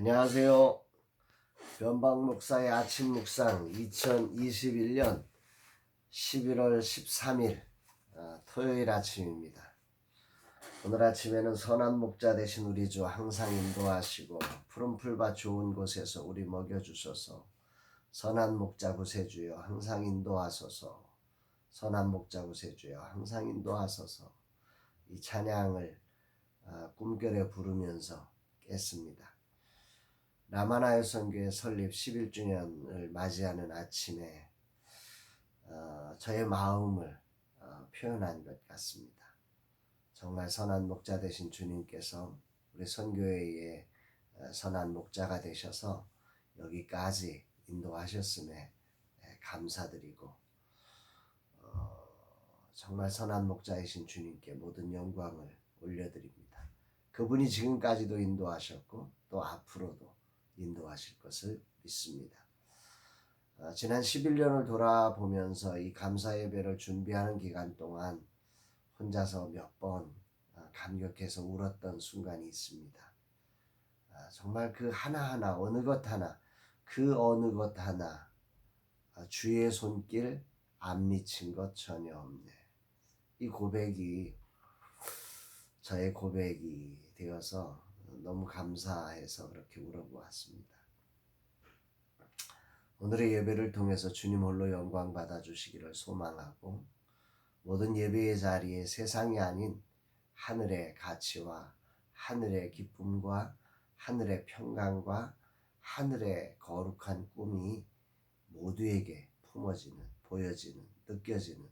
안녕하세요. 변방 목사의 아침 묵상 2021년 11월 13일 어, 토요일 아침입니다. 오늘 아침에는 선한 목자 되신 우리 주 항상 인도하시고 푸른 풀밭 좋은 곳에서 우리 먹여 주소서 선한 목자 구세주여 항상 인도하소서 선한 목자 구세주여 항상 인도하소서 이 찬양을 어, 꿈결에 부르면서 깼습니다. 라마나요 선교의 설립 11주년을 맞이하는 아침에 어, 저의 마음을 어, 표현한 것 같습니다. 정말 선한 목자 되신 주님께서 우리 선교회의 어, 선한 목자가 되셔서 여기까지 인도하셨음에 예, 감사드리고 어, 정말 선한 목자이신 주님께 모든 영광을 올려드립니다. 그분이 지금까지도 인도하셨고 또 앞으로도 인도하실 것을 믿습니다. 어, 지난 11년을 돌아보면서 이 감사 예배를 준비하는 기간 동안 혼자서 몇번 어, 감격해서 울었던 순간이 있습니다. 아, 정말 그 하나하나 어느 것 하나 그 어느 것 하나 아, 주의 손길 안 미친 것 전혀 없네. 이 고백이 저의 고백이 되어서 너무 감사해서 그렇게 울어보았습니다. 오늘의 예배를 통해서 주님 홀로 영광 받아 주시기를 소망하고 모든 예배의 자리에 세상이 아닌 하늘의 가치와 하늘의 기쁨과 하늘의 평강과 하늘의 거룩한 꿈이 모두에게 품어지는 보여지는 느껴지는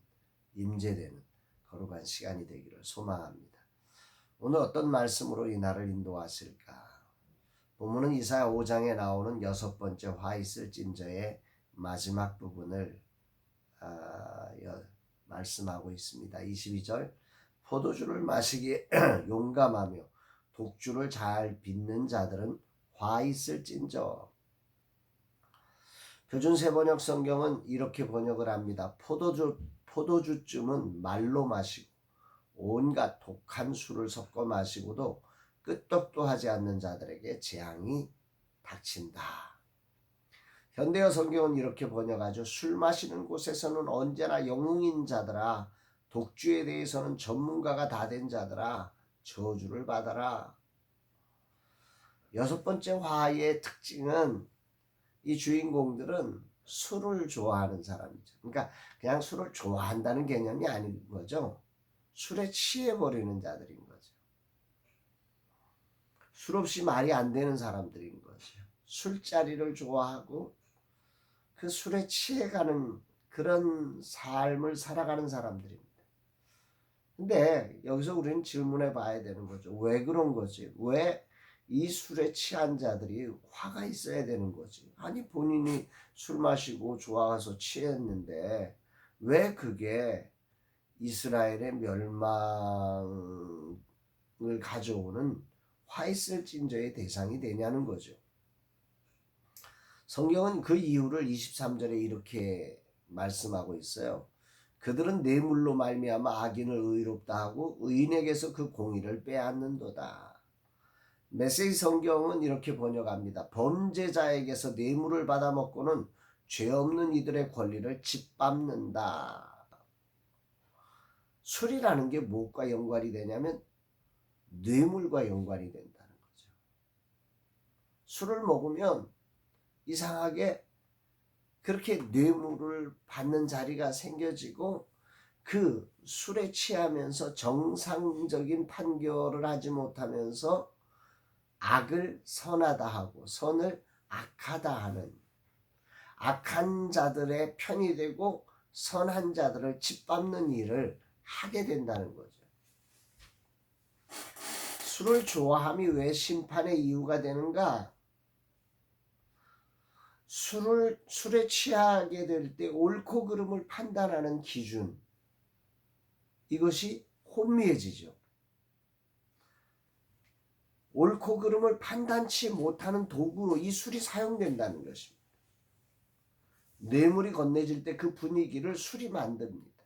임재되는 거룩한 시간이 되기를 소망합니다. 오늘 어떤 말씀으로 이 날을 인도하실까? 본문은 이사야 5장에 나오는 여섯 번째 화 있을 찐저의 마지막 부분을 아, 여, 말씀하고 있습니다. 22절 포도주를 마시기에 용감하며 독주를 잘 빚는 자들은 화 있을 찐저 표준 세번역 성경은 이렇게 번역을 합니다. 포도주 포도주쯤은 말로 마시고 온갖 독한 술을 섞어 마시고도 끄떡도 하지 않는 자들에게 재앙이 닥친다. 현대어 성경은 이렇게 번역하죠. 술 마시는 곳에서는 언제나 영웅인 자들아, 독주에 대해서는 전문가가 다 된 자들아, 저주를 받아라. 여섯 번째 화의 특징은 이 주인공들은 술을 좋아하는 사람이죠. 그러니까 그냥 술을 좋아한다는 개념이 아닌 거죠. 술에 취해버리는 자들인 거죠. 술 없이 말이 안 되는 사람들인 거죠. 술자리를 좋아하고 그 술에 취해가는 그런 삶을 살아가는 사람들입니다. 근데 여기서 우리는 질문해 봐야 되는 거죠. 왜 그런 거지? 왜 이 술에 취한 자들이 화가 있어야 되는 거지? 아니 본인이 술 마시고 좋아서 취했는데 왜 그게 이스라엘의 멸망을 가져오는 화 있을 찐저의 대상이 되냐는 거죠. 성경은 그 이유를 23절에 이렇게 말씀하고 있어요. 그들은 뇌물로 말미암아 악인을 의롭다 하고 의인에게서 그 공의를 빼앗는도다. 메시지 성경은 이렇게 번역합니다. 범죄자에게서 뇌물을 받아 먹고는 죄 없는 이들의 권리를 짓밟는다. 술이라는 게 무엇과 연관이 되냐면 뇌물과 연관이 된다는 거죠. 술을 먹으면 이상하게 그렇게 뇌물을 받는 자리가 생겨지고 그 술에 취하면서 정상적인 판결을 하지 못하면서 악을 선하다 하고 선을 악하다 하는 악한 자들의 편이 되고 선한 자들을 짓밟는 일을 하게 된다는 거죠. 술을 좋아함이 왜 심판의 이유가 되는가? 술을 술에 취하게 될 때 옳고 그름을 판단하는 기준 이것이 혼미해지죠. 옳고 그름을 판단치 못하는 도구로 이 술이 사용된다는 것입니다. 뇌물이 건네질 때 그 분위기를 술이 만듭니다.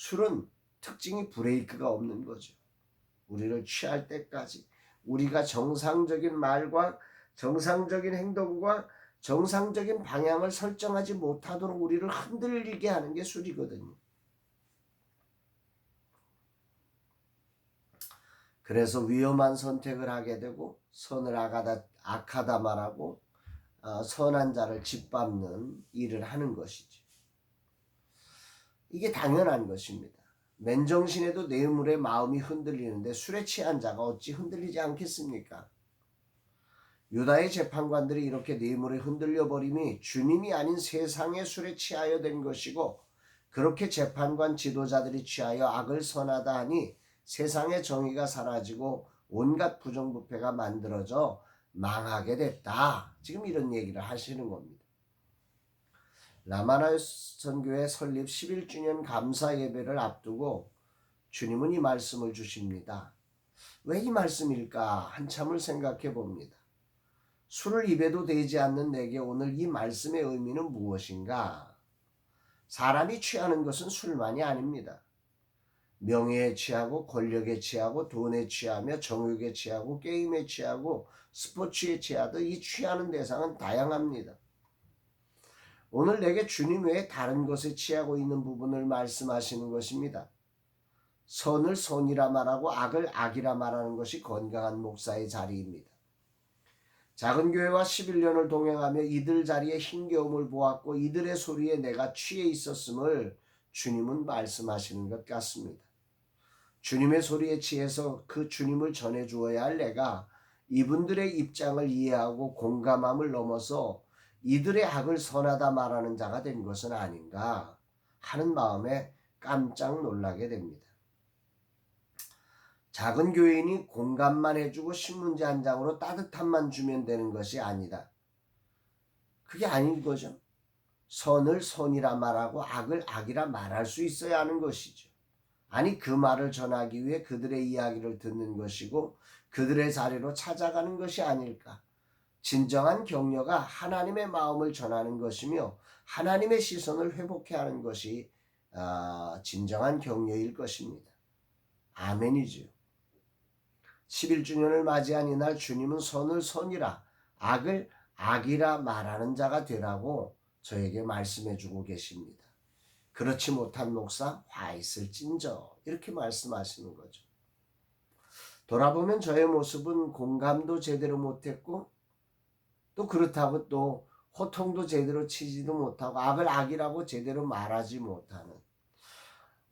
술은 특징이 브레이크가 없는 거죠. 우리를 취할 때까지 우리가 정상적인 말과 정상적인 행동과 정상적인 방향을 설정하지 못하도록 우리를 흔들리게 하는 게 술이거든요. 그래서 위험한 선택을 하게 되고 선을 악하다, 악하다 말하고 어, 선한 자를 짓밟는 일을 하는 것이죠. 이게 당연한 것입니다. 맨정신에도 뇌물의 마음이 흔들리는데 술에 취한 자가 어찌 흔들리지 않겠습니까? 유다의 재판관들이 이렇게 뇌물에 흔들려 버림이 주님이 아닌 세상의 술에 취하여 된 것이고 그렇게 재판관 지도자들이 취하여 악을 선하다 하니 세상의 정의가 사라지고 온갖 부정부패가 만들어져 망하게 됐다. 지금 이런 얘기를 하시는 겁니다. 라마나 선교회 설립 11주년 감사 예배를 앞두고 주님은 이 말씀을 주십니다. 왜 이 말씀일까? 한참을 생각해 봅니다. 술을 입에도 대지 않는 내게 오늘 이 말씀의 의미는 무엇인가? 사람이 취하는 것은 술만이 아닙니다. 명예에 취하고 권력에 취하고 돈에 취하며 정욕에 취하고 게임에 취하고 스포츠에 취하듯 이 취하는 대상은 다양합니다. 오늘 내게 주님 외에 다른 것에 취하고 있는 부분을 말씀하시는 것입니다. 선을 선이라 말하고 악을 악이라 말하는 것이 건강한 목사의 자리입니다. 작은 교회와 11년을 동행하며 이들 자리에 힘겨움을 보았고 이들의 소리에 내가 취해 있었음을 주님은 말씀하시는 것 같습니다. 주님의 소리에 취해서 그 주님을 전해 주어야 할 내가 이분들의 입장을 이해하고 공감함을 넘어서 이들의 악을 선하다 말하는 자가 된 것은 아닌가 하는 마음에 깜짝 놀라게 됩니다. 작은 교인이 공감만 해주고 신문지 한 장으로 따뜻함만 주면 되는 것이 아니다. 그게 아닌 거죠. 선을 선이라 말하고 악을 악이라 말할 수 있어야 하는 것이죠. 아니 그 말을 전하기 위해 그들의 이야기를 듣는 것이고 그들의 자리로 찾아가는 것이 아닐까. 진정한 격려가 하나님의 마음을 전하는 것이며 하나님의 시선을 회복해 하는 것이 아, 진정한 격려일 것입니다. 아멘이죠. 11주년을 맞이한 이날 주님은 선을 선이라 악을 악이라 말하는 자가 되라고 저에게 말씀해 주고 계십니다. 그렇지 못한 목사 화 있을진저 이렇게 말씀하시는 거죠. 돌아보면 저의 모습은 공감도 제대로 못했고 또 그렇다고 또 호통도 제대로 치지도 못하고 악을 악이라고 제대로 말하지 못하는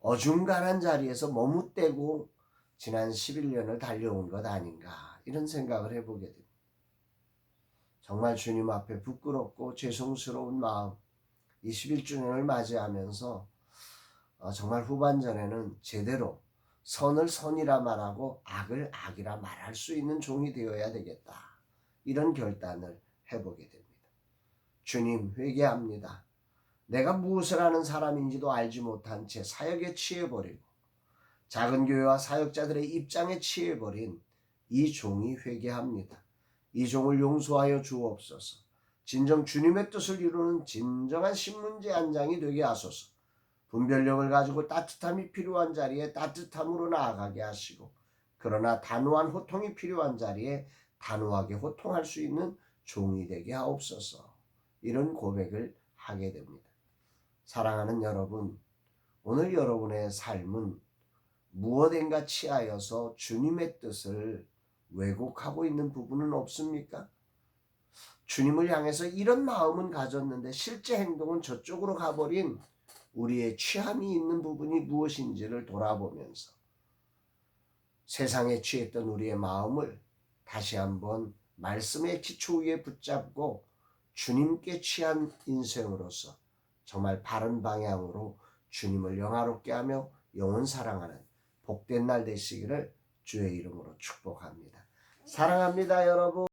어중간한 자리에서 머뭇대고 지난 11년을 달려온 것 아닌가 이런 생각을 해보게 됩니다. 정말 주님 앞에 부끄럽고 죄송스러운 마음 21주년을 맞이하면서 어, 정말 후반전에는 제대로 선을 선이라 말하고 악을 악이라 말할 수 있는 종이 되어야 되겠다. 이런 결단을 해보게 됩니다. 주님 회개합니다. 내가 무엇을 하는 사람인지도 알지 못한 채 사역에 취해버리고 작은 교회와 사역자들의 입장에 취해버린 이 종이 회개합니다. 이 종을 용서하여 주옵소서. 진정 주님의 뜻을 이루는 진정한 신문지 한 장이 되게 하소서. 분별력을 가지고 따뜻함이 필요한 자리에 따뜻함으로 나아가게 하시고 그러나 단호한 호통이 필요한 자리에 단호하게 호통할 수 있는 종이 되게 하옵소서. 이런 고백을 하게 됩니다. 사랑하는 여러분, 오늘 여러분의 삶은 무엇인가 취하여서 주님의 뜻을 왜곡하고 있는 부분은 없습니까? 주님을 향해서 이런 마음은 가졌는데 실제 행동은 저쪽으로 가버린 우리의 취함이 있는 부분이 무엇인지를 돌아보면서 세상에 취했던 우리의 마음을 다시 한번 말씀의 기초 위에 붙잡고 주님께 취한 인생으로서 정말 바른 방향으로 주님을 영화롭게 하며 영원 사랑하는 복된 날 되시기를 주의 이름으로 축복합니다. 사랑합니다, 여러분.